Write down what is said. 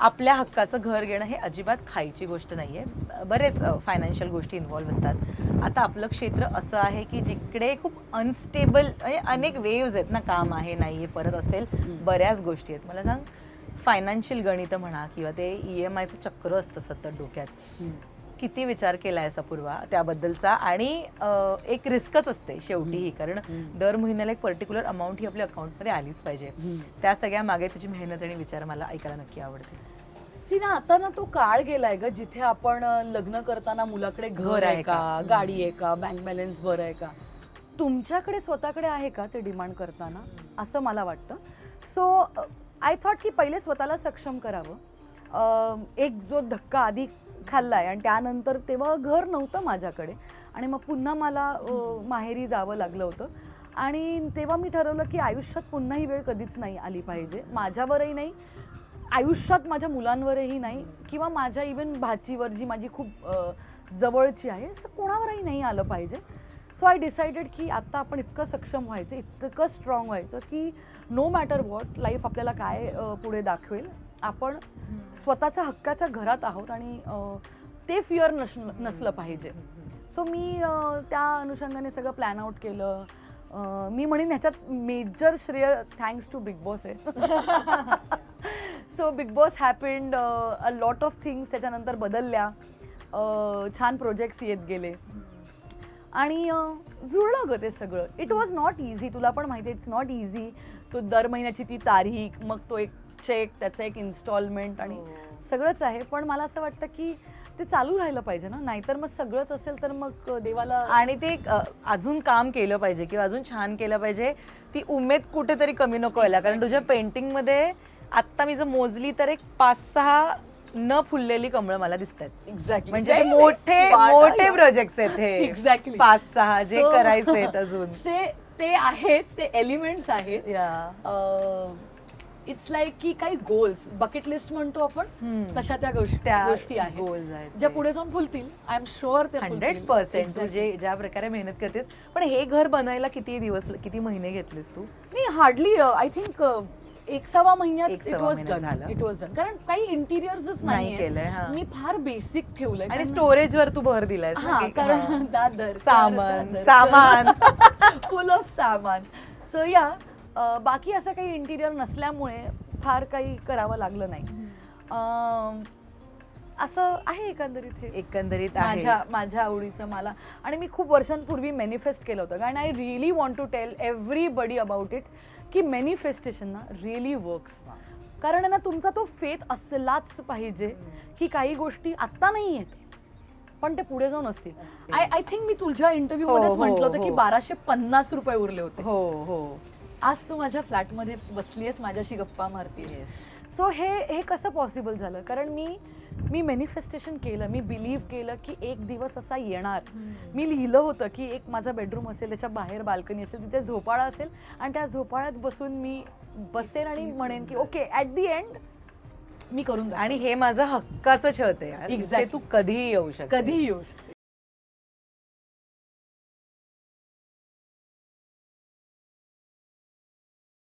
आपल्या हक्काचं घर घेणं हे अजिबात खायची गोष्ट नाहीये. बरेच फायनान्शियल गोष्टी इन्व्हॉल्व्ह असतात. आता आपलं क्षेत्र असं आहे की जिकडे खूप अनस्टेबल म्हणजे अनेक वेव्ज आहेत ना काम आहे नाही आहे परत असेल बऱ्याच गोष्टी आहेत. मला सांग फायनान्शियल गणित म्हणा किंवा ते ई एम आयचं चक्र असतं सतत डोक्यात. किती विचार केला आहे अपूर्वा त्याबद्दलचा. आणि एक रिस्कच असते शेवटीही कारण दर महिन्याला एक पर्टिक्युलर अमाऊंट ही आपल्या अकाउंटमध्ये आलीच पाहिजे. त्या सगळ्या मागे तुझी मेहनत आणि विचार मला ऐकायला नक्की आवडते सी ना आता ना तो काळ गेलाय ग जिथे आपण लग्न करताना मुलाकडे घर आहे का गाडी आहे का बँक बॅलन्स भर आहे का? तुमच्याकडे स्वतःकडे आहे का ते डिमांड करताना? असं मला वाटतं. सो आय थॉट की पहिले स्वतःला सक्षम करावं. एक जो धक्का आधी खाल्लाय. आणि त्यानंतर तेव्हा घर नव्हतं माझ्याकडे. आणि मग पुन्हा मला माहेरी जावं लागलं होतं. आणि तेव्हा मी ठरवलं की आयुष्यात पुन्हा ही वेळ कधीच नाही आली पाहिजे. माझ्यावरही नाही आयुष्यात माझ्या मुलांवरही नाही किंवा माझ्या इवन भाचीवर जी माझी खूप जवळची आहे असं कोणावरही नाही आलं पाहिजे. सो आय डिसाइडेड की आत्ता आपण इतकं सक्षम व्हायचं इतकं स्ट्रॉंग व्हायचं की नो मॅटर वॉट लाईफ आपल्याला काय पुढे दाखवेल आपण स्वतःच्या हक्काच्या घरात आहोत आणि ते फिअर नस नसलं पाहिजे. सो मी त्या अनुषंगाने सगळं प्लॅन आउट केलं. मी म्हणेन ह्याच्यात मेजर श्रेय थँक्स टू बिग बॉस आहे. So big boss happened a lot of things त्याच्यानंतर बदलल्या. छान प्रोजेक्ट्स येत गेले. आणि जुळलं ग ते सगळं. इट वॉज नॉट इझी तुला पण माहिती इट्स नॉट इझी तो दर महिन्याची ती तारीख मग तो एक चेक त्याचं एक इन्स्टॉलमेंट आणि सगळंच आहे. पण मला असं वाटतं की ते चालू राहिलं पाहिजे ना. नाहीतर मग सगळंच असेल तर मग देवाला आणि ते अजून काम केलं पाहिजे किंवा अजून छान केलं पाहिजे ती उमेद कुठेतरी कमी नको व्हायला. कारण तुझ्या पेंटिंगमध्ये आत्ता मी जर मोजली तर एक पाच सहा न फुललेली कमळं मला दिसत आहेत एक्झॅक्टली म्हणजे ते मोठे मोठे प्रोजेक्ट्स आहेत हे Exactly. पाच सहा जे So- करायचे आहेत अजून ते ते आहेत ते एलिमेंट्स आहेत या इट्स लाईक की काही गोल्स बकेट लिस्ट म्हणतो आपण हम्म. तशा त्या गोष्टी त्या गोष्टी आहेत goals आहेत ज्या ते. पुढे जाऊन फुलतील आय एम शुअर ते हंड्रेड. पर्सेंट तू. जे ज्या प्रकारे मेहनत करतेस पण हे घर बनायला किती दिवस किती महिने घेतलेस तू नाही हार्डली आय थिंक एक सव्वा महिन्यात एक इट सव्वा वॉज डन झालं. इट वॉज डन कारण काही इंटिरियर्सच नाही नाही केलंय, हा. मी फार बेसिक ठेवलंय. आणि स्टोरेज वर तू भर दिलाय हा कारण दादर सामान सामान. फुल ऑफ सामान. सो या बाकी असं काही इंटिरियर नसल्यामुळे फार काही करावं लागलं नाही. असं आहे एकंदरीत हे? एकंदरीत आहे. माझ्या माझ्या आवडीचं मला. आणि मी खूप वर्षांपूर्वी मॅनिफेस्ट केलं होतं. कारण I really want to tell everybody about it की मॅनिफेस्टेशन ना रिअली वर्क्स कारण आहे ना तुमचा तो फेथ असलाच पाहिजे की काही गोष्टी आत्ता नाही आहेत. पण ते पुढे जाऊन असतील. आय आय थिंक मी तुझ्या इंटरव्ह्यू हो, मध्येच हो, म्हटलं होतं की हो. बाराशे पन्नास रुपये उरले होते. हो हो. आज तू माझ्या फ्लॅटमध्ये बसलीयस माझ्याशी गप्पा मारतीयस. सो हे हे कसं पॉसिबल झालं? कारण मी मी मॅनिफेस्टेशन केलं मी बिलीव्ह केलं की एक दिवस असा येणार मी लिहिलं होतं की एक माझा बेडरूम असेल त्याच्या बाहेर बाल्कनी असेल तिथे झोपाळा असेल आणि त्या झोपाळ्यात बसून मी बसेन आणि म्हणेन की ओके ॲट दी एंड मी करून. आणि हे माझं हक्काचं छत आहे. Exactly. इथे तू कधीही येऊ शकते कधीही येऊ शकते.